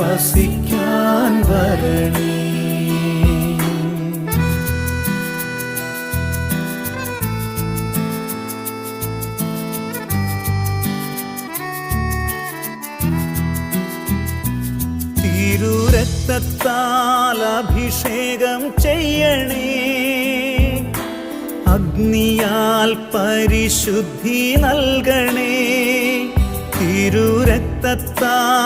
വസിക്കാൻ വരണേ. തിരുരക്തത്താൽ അഭിഷേകം ചെയ്യണേ. അഗ്നിയാൽ പരിശുദ്ധി നൽകണേ. തിരുരക്തത്താൽ